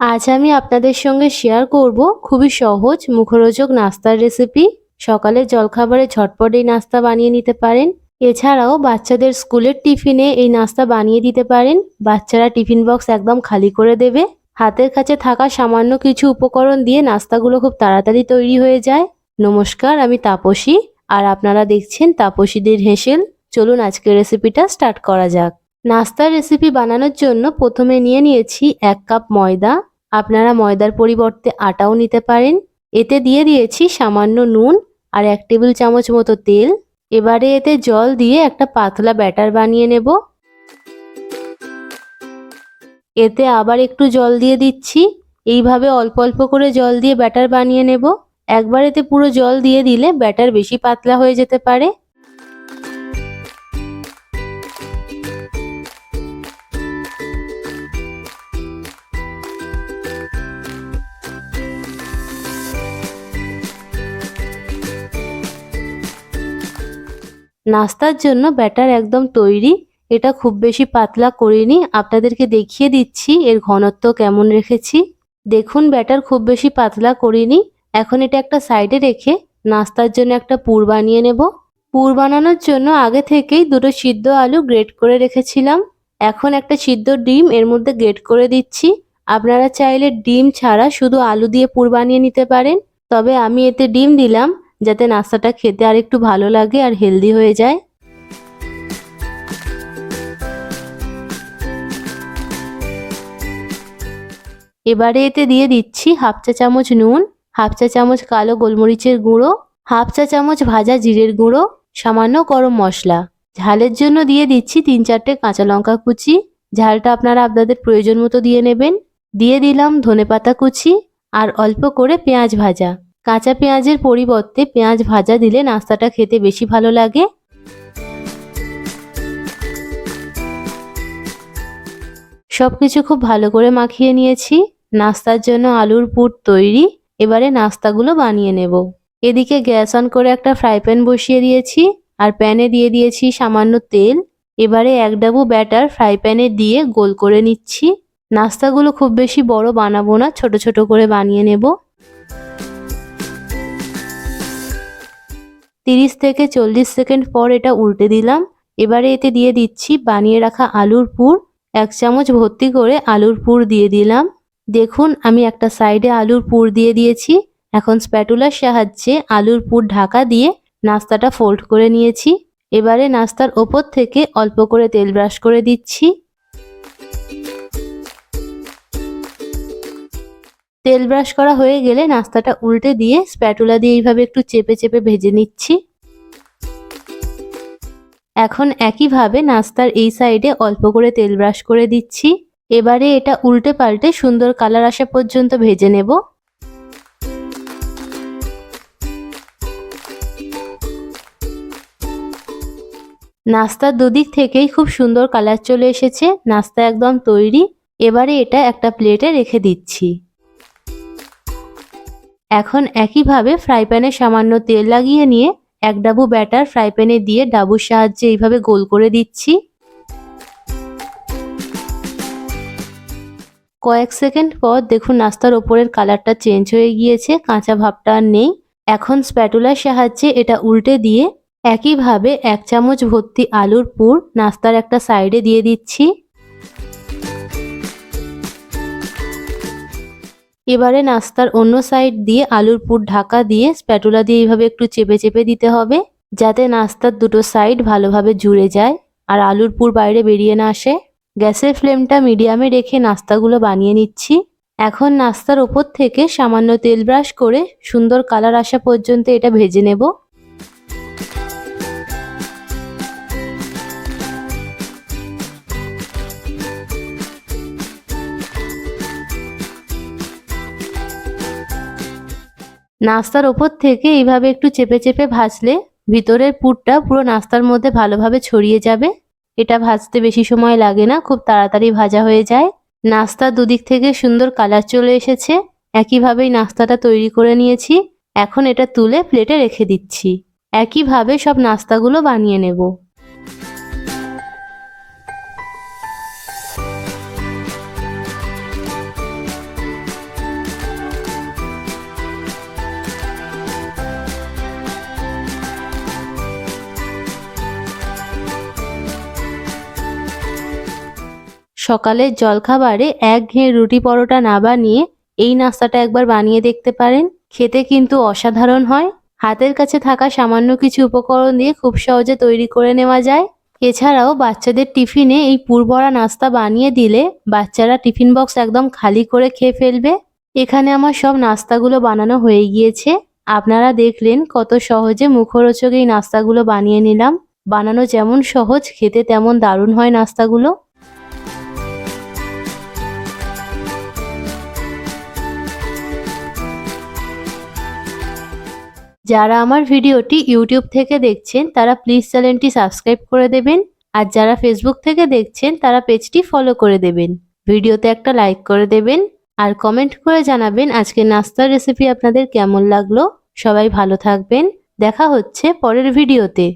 আজ আমি আপনাদের সঙ্গে শেয়ার করব খুবই সহজ মুখরোচক নাস্তার রেসিপি সকালে জলখাবারে ঝটপট এই নাস্তা বানিয়ে নিতে পারেন। এছাড়াও বাচ্চাদের স্কুলের টিফিনে এই নাস্তা বানিয়ে দিতে পারেন। বাচ্চারা টিফিন বক্স একদম খালি করে দেবে। হাতের কাছে থাকা সামান্য কিছু উপকরণ দিয়ে নাস্তাগুলো খুব তাড়াতাড়ি তৈরি হয়ে যায়। নমস্কার, আমি তাপসী। আর আপনারা দেখছেন তাপসীদের হেসেল। চলুন আজকের রেসিপিটা স্টার্ট করা যাক। নাস্তার রেসিপি বানানোর জন্য প্রথমে নিয়ে নিয়েছি এক কাপ ময়দা। আপনারা ময়দার পরিবর্তে আটাও নিতে পারেন। এতে দিয়ে দিয়েছি সামান্য নুন আর এক টেবিল চামচ মতো তেল। এবারে এতে জল দিয়ে একটা পাতলা ব্যাটার বানিয়ে নেব। এতে আবার একটু জল দিয়ে দিচ্ছি। এইভাবে অল্প অল্প করে জল দিয়ে ব্যাটার বানিয়ে নেব। একবার এতে পুরো জল দিয়ে দিলে ব্যাটার বেশি পাতলা হয়ে যেতে পারে। নাস্তার জন্য ব্যাটার একদম তৈরি। এটা খুব বেশি পাতলা করিনি। আপনাদেরকে দেখিয়ে দিচ্ছি এর ঘনত্ব কেমন রেখেছি। দেখুন, ব্যাটার খুব বেশি পাতলা করিনি। এখন এটা একটা সাইডে রেখে নাস্তার জন্য একটা পুর বানিয়ে নেব। পুর বানানোর জন্য আগে থেকেই দুটো সিদ্ধ আলু গ্রেট করে রেখেছিলাম। এখন একটা সিদ্ধ ডিম এর মধ্যে গ্রেট করে দিচ্ছি। আপনারা চাইলে ডিম ছাড়া শুধু আলু দিয়ে পুর বানিয়ে নিতে পারেন। তবে আমি এতে ডিম দিলাম। যাতে নাস্তাটা খেতে আর একটু ভালো লাগে আর হেলদি হয়ে যায়। এবারে এতে দিয়ে দিচ্ছি হাফ চা চামচ নুন, হাফ চা চামচ কালো গোলমরিচের গুঁড়ো, হাফ চা চামচ ভাজা জিরের গুঁড়ো, সামান্য গরম মশলা। ঝালের জন্য দিয়ে দিচ্ছি তিন চারটে কাঁচা লঙ্কা কুচি। ঝালটা আপনারা আপনাদের প্রয়োজন মতো দিয়ে নেবেন। দিয়ে দিলাম ধনেপাতা কুচি আর অল্প করে পেঁয়াজ ভাজা। কাঁচা পেঁয়াজের পরিবর্তে পেঁয়াজ ভাজা দিলে নাস্তাটা খেতে বেশি ভালো লাগে। সব কিছু খুব ভালো করে মাখিয়ে নিয়েছি। নাস্তার জন্য আলুর পুর তৈরি। এবারে নাস্তাগুলো বানিয়ে নেব। এদিকে গ্যাস অন করে একটা ফ্রাই প্যান বসিয়ে দিয়েছি আর প্যানে দিয়ে দিয়েছি সামান্য তেল। এবারে এক ডাবু ব্যাটার ফ্রাই প্যানে দিয়ে গোল করে নিচ্ছি। নাস্তাগুলো খুব বেশি বড় বানাবো না, ছোট ছোট করে বানিয়ে নেব। তিরিশ থেকে চল্লিশ সেকেন্ড পর এটা উল্টে দিলাম। এবারে এতে দিয়ে দিচ্ছি বানিয়ে রাখা আলুর পুর। এক চামচ ভর্তি করে আলুর পুর দিয়ে দিলাম। দেখুন, আমি একটা সাইডে আলুর পুর দিয়ে দিয়েছি। এখন স্প্যাটুলার সাহায্যে আলুর পুর ঢাকা দিয়ে নাস্তাটা ফোল্ড করে নিয়েছি। এবারে নাস্তার ওপর থেকে অল্প করে তেল ব্রাশ করে দিচ্ছি। তেল ব্রাশ করা হয়ে গেলে নাস্তাটা উল্টে দিয়ে স্প্যাটুলা দিয়ে এইভাবে একটু চেপে চেপে ভেজে নিচ্ছি। এখন একইভাবে নাস্তার এই সাইডে অল্প করে তেল ব্রাশ করে দিচ্ছি। এবারে এটা উল্টে পাল্টে সুন্দর কালার আসা পর্যন্ত ভেজে নেব। নাস্তার দুদিক থেকেই খুব সুন্দর কালার চলে এসেছে, নাস্তা একদম তৈরি। এবারে এটা একটা প্লেটে রেখে দিচ্ছি। এখন একইভাবে ফ্রাই প্যানে সামান্য তেল লাগিয়ে নিয়ে এক ডাবু ব্যাটার ফ্রাই প্যানে দিয়ে ডাবুর সাহায্যে এইভাবে গোল করে দিচ্ছি। কয়েক সেকেন্ড পর দেখুন নাস্তার ওপরের কালারটা চেঞ্জ হয়ে গিয়েছে, কাঁচা ভাবটা আর নেই। এখন স্প্যাটুলার সাহায্যে এটা উল্টে দিয়ে একইভাবে এক চামচ ভর্তি আলুর পুর নাস্তার একটা সাইডে দিয়ে দিচ্ছি। এবারে নাস্তার অন্য সাইড দিয়ে আলুর পুর ঢাকা দিয়ে স্প্যাটুলা দিয়ে এইভাবে একটু চেপে চেপে দিতে হবে, যাতে নাস্তার দুটো সাইড ভালোভাবে জুড়ে যায় আর আলুর পুর বাইরে বেরিয়ে না আসে। গ্যাসের ফ্লেমটা মিডিয়ামে রেখে নাস্তাগুলো বানিয়ে নিচ্ছি। এখন নাস্তার ওপর থেকে সামান্য তেল ব্রাশ করে সুন্দর কালার আসা পর্যন্ত এটা ভেজে নেব। নাস্তার ওপর থেকে এইভাবে একটু চেপে চেপে ভাজলে ভিতরের পুরটা পুরো নাস্তার মধ্যে ভালোভাবে ছড়িয়ে যাবে। এটা ভাজতে বেশি সময় লাগে না, খুব তাড়াতাড়ি ভাজা হয়ে যায়। নাস্তা দুদিক থেকে সুন্দর কালার চলে এসেছে। একইভাবেই নাস্তাটা তৈরি করে নিয়েছি। এখন এটা তুলে প্লেটে রেখে দিচ্ছি। একইভাবে সব নাস্তাগুলো বানিয়ে নেব। সকালের জলখাবারে এক একঘেয়ে রুটি পরোটা না বানিয়ে এই নাস্তাটা একবার বানিয়ে দেখতে পারেন। খেতে কিন্তু অসাধারণ হয়। হাতের কাছে থাকা সামান্য কিছু উপকরণ দিয়ে খুব সহজে তৈরি করে নেওয়া যায়। এছাড়াও বাচ্চাদের টিফিনে এই পুরবড়া নাস্তা বানিয়ে দিলে বাচ্চারা টিফিন বক্স একদম খালি করে খেয়ে ফেলবে। এখানে আমার সব নাস্তাগুলো বানানো হয়ে গিয়েছে। আপনারা দেখলেন কত সহজে মুখরোচক এই নাস্তাগুলো বানিয়ে নিলাম। বানানো যেমন সহজ, খেতে তেমন দারুণ হয় নাস্তাগুলো। যারা আমার ভিডিওটি ইউটিউব থেকে দেখছেন, তারা প্লিজ চ্যানেলটি সাবস্ক্রাইব করে দেবেন। আর যারা ফেসবুক থেকে দেখছেন, তারা পেজটি ফলো করে দেবেন। ভিডিওতে একটা লাইক করে দেবেন। আর কমেন্ট করে জানাবেন আজকে নাস্তার রেসিপি আপনাদের কেমন লাগল। সবাই ভালো থাকবেন। দেখা হচ্ছে পরের ভিডিওতে।